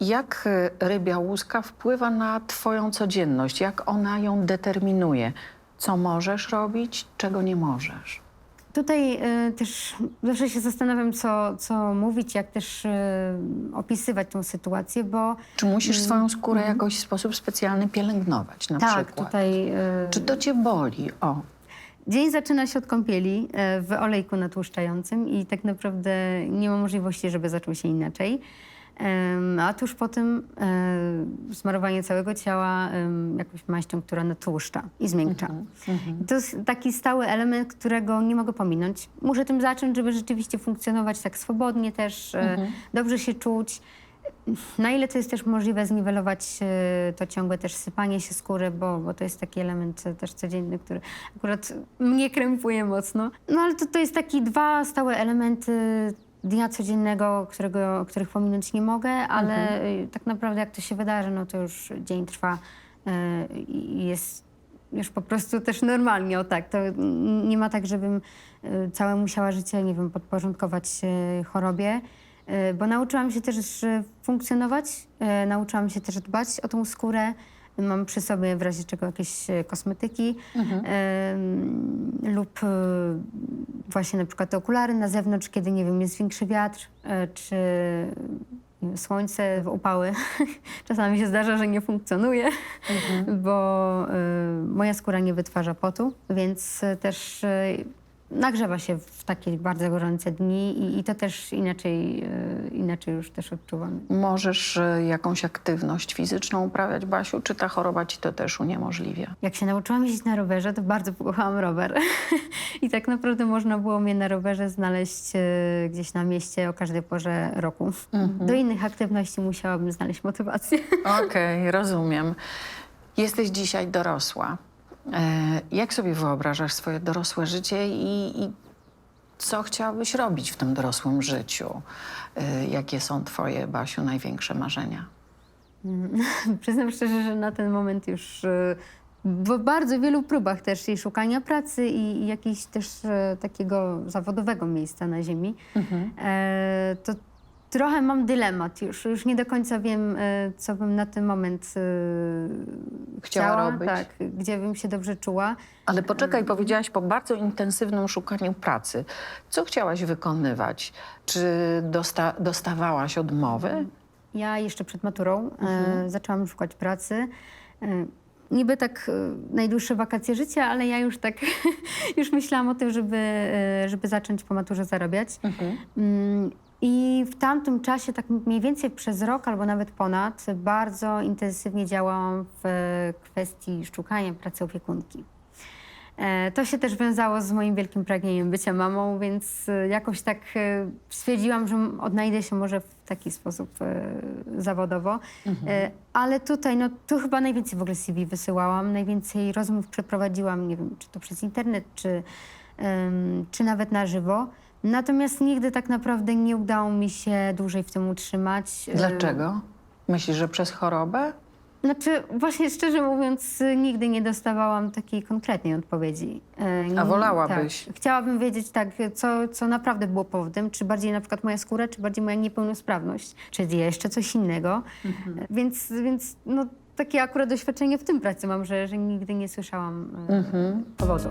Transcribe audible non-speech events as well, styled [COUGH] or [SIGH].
Jak y, rybia łuska wpływa na twoją codzienność? Jak ona ją determinuje? Co możesz robić, czego nie możesz? Tutaj y, też zawsze się zastanawiam, co, co mówić, jak też y, opisywać tą sytuację, bo Czy musisz swoją skórę jakoś w sposób specjalny pielęgnować na tak, przykład? tutaj y, Czy to cię boli? O, dzień zaczyna się od kąpieli y, w olejku natłuszczającym i tak naprawdę nie ma możliwości, żeby zaczął się inaczej. A tuż po tym e, smarowanie całego ciała jakąś maścią, która natłuszcza i zmiękcza. I To jest taki stały element, którego nie mogę pominąć. Muszę tym zacząć, żeby rzeczywiście funkcjonować tak swobodnie też, e, dobrze się czuć. Na ile to jest też możliwe zniwelować e, to ciągłe też sypanie się skóry, bo, bo to jest taki element e, też codzienny, który akurat mnie krępuje mocno. No ale to, to jest taki dwa stałe elementy dnia codziennego, którego, których pominąć nie mogę, ale e, tak naprawdę jak to się wydarzy, no to już dzień trwa e, i jest już po prostu też normalnie, o tak. To n- nie ma tak, żebym e, całe musiała życie, nie wiem, podporządkować się chorobie, e, bo nauczyłam się też funkcjonować, nauczyłam się też dbać o tą skórę. Mam przy sobie w razie czego jakieś kosmetyki em, lub właśnie na przykład te okulary na zewnątrz, kiedy nie wiem, jest większy wiatr e, czy słońce, upały. [LAUGHS] Czasami się zdarza, że nie funkcjonuje, bo y, moja skóra nie wytwarza potu, więc też y, nagrzewa się w takie bardzo gorące dni i, i to też inaczej, y, inaczej już też odczuwam. możesz y, jakąś aktywność fizyczną uprawiać, Basiu? Czy ta choroba ci to też uniemożliwia? Jak się nauczyłam jeździć na rowerze, to bardzo pokochałam rower. [LAUGHS] I tak naprawdę można było mnie na rowerze znaleźć y, gdzieś na mieście o każdej porze roku. Do innych aktywności musiałabym znaleźć motywację. Okej, rozumiem. Jesteś dzisiaj dorosła. E, jak sobie wyobrażasz swoje dorosłe życie i, i co chciałabyś robić w tym dorosłym życiu? E, jakie są twoje, Basiu, największe marzenia? [LAUGHS] Przyznam szczerze, że na ten moment już e, w bardzo wielu próbach też i szukania pracy i, i jakiegoś też takiego zawodowego miejsca na ziemi, e, to trochę mam dylemat już. Już nie do końca wiem, e, co bym na ten moment e, Chciała robić? tak, gdzie bym się dobrze czuła. Ale poczekaj, powiedziałaś po bardzo intensywnym szukaniu pracy. Co chciałaś wykonywać? Czy dosta dostawałaś odmowy? Ja jeszcze przed maturą e, zaczęłam szukać pracy. Niby tak najdłuższe wakacje życia, ale ja już tak [LAUGHS] już myślałam o tym, żeby, żeby zacząć po maturze zarabiać. Mm, I w tamtym czasie, tak mniej więcej przez rok albo nawet ponad, bardzo intensywnie działałam w kwestii szukania pracy opiekunki. E, To się też wiązało z moim wielkim pragnieniem bycia mamą, więc e, jakoś tak e, stwierdziłam, że odnajdę się może w taki sposób zawodowo. E, Ale tutaj, no tu chyba najwięcej w ogóle CV wysyłałam, najwięcej rozmów przeprowadziłam, nie wiem, czy to przez internet, czy, czy nawet na żywo. Natomiast nigdy tak naprawdę nie udało mi się dłużej w tym utrzymać. Dlaczego? Myślisz, że przez chorobę? Znaczy, właśnie szczerze mówiąc, nigdy nie dostawałam takiej konkretnej odpowiedzi. E, A nie- wolałabyś? Tak. Chciałabym wiedzieć, tak, co, co naprawdę było powodem. Czy bardziej na przykład moja skóra, czy bardziej moja niepełnosprawność, czy jeszcze coś innego. Mhm. Więc, więc no, takie akurat doświadczenie w tym pracy mam, że, że nigdy nie słyszałam Mhm. powodu.